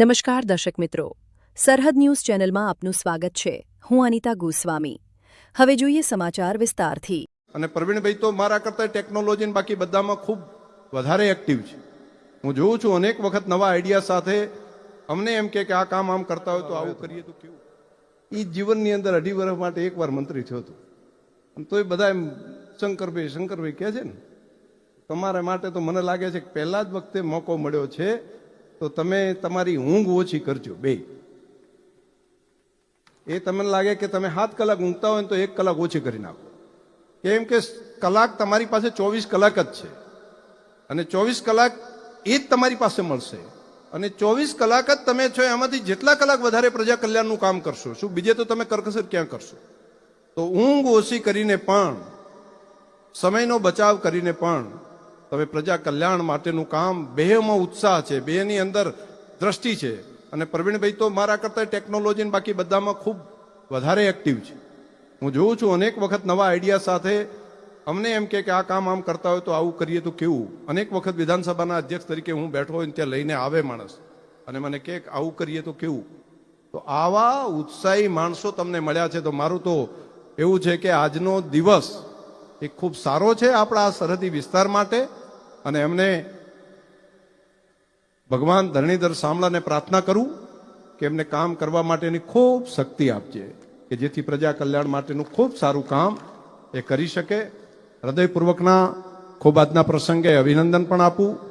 નમસ્કાર દર્શક મિત્રો. સરહદ ન્યૂઝ ચેનલમાં આપનું સ્વાગત છે. હું અનિતા ગોસ્વામી. હવે જોઈએ સમાચાર વિસ્તારથી. અને પ્રવીણભાઈ, તો મારા કરતા ટેકનોલોજી બાકી બધામાં ખૂબ વધારે એક્ટિવ છે. હું જોઉં છું, અનેક વખત નવા આઈડિયા સાથે અમને એમ કે આ કામ આમ કરતા હોય તો આવું કરીએ તો કેવું? એ જીવનની અંદર અઢી વર્ષ માટે એકવાર મંત્રી થયો હતો. તો એ બધા એમ શંકરભાઈ શંકરભાઈ કહે છે ને, તમારા માટે તો મને લાગે છે કે પહેલા જ વખતે મોકો મળ્યો છે તો તમે તમારી ઊંઘ ઓછી કરજો બે એ તમને લાગે કે તમે સાત કલાક ઊંઘતા હોય તો એક કલાક ઓછી કરી નાખો. કેમ કે કલાક તમારી પાસે ચોવીસ કલાક જ છે. અને ચોવીસ કલાક એ જ તમારી પાસે મળશે. અને ચોવીસ કલાક જ તમે છો એમાંથી જેટલા કલાક વધારે પ્રજા કલ્યાણનું કામ કરશો. શું બીજે તો તમે કરકસર ક્યાં કરશો? તો ઊંઘ ઓછી કરીને પણ, સમયનો બચાવ કરીને પણ તમે પ્રજા કલ્યાણ માટેનું કામ બેમાં ઉત્સાહ છે, બેની અંદર દ્રષ્ટિ છે. અને પ્રવીણભાઈ તો મારા કરતા ટેકનોલોજી બાકી બધામાં ખૂબ વધારે એક્ટિવ છે. હું જોઉં છું અનેક વખત નવા આઈડિયા સાથે અમને એમ કે આ કામ આમ કરતા હોય તો આવું કરીએ તો કેવું? અનેક વખત વિધાનસભાના અધ્યક્ષ તરીકે હું બેઠો હોય ત્યાં લઈને આવે માણસ. અને મને કે આવું કરીએ તો કેવું? તો આવા ઉત્સાહી માણસો તમને મળ્યા છે તો મારું તો એવું છે કે આજનો દિવસ એ ખૂબ સારો છે આપણા સરહદી વિસ્તાર માટે. અને એમને ભગવાન ધરણીધર સામળાને પ્રાર્થના કરું કે એમને કામ કરવા માટેની ખૂબ શક્તિ આપજે, કે જેથી પ્રજા કલ્યાણ માટેનું ખૂબ સારું કામ એ કરી શકે. હૃદયપૂર્વકના ખૂબ આજના પ્રસંગે અભિનંદન પણ આપું.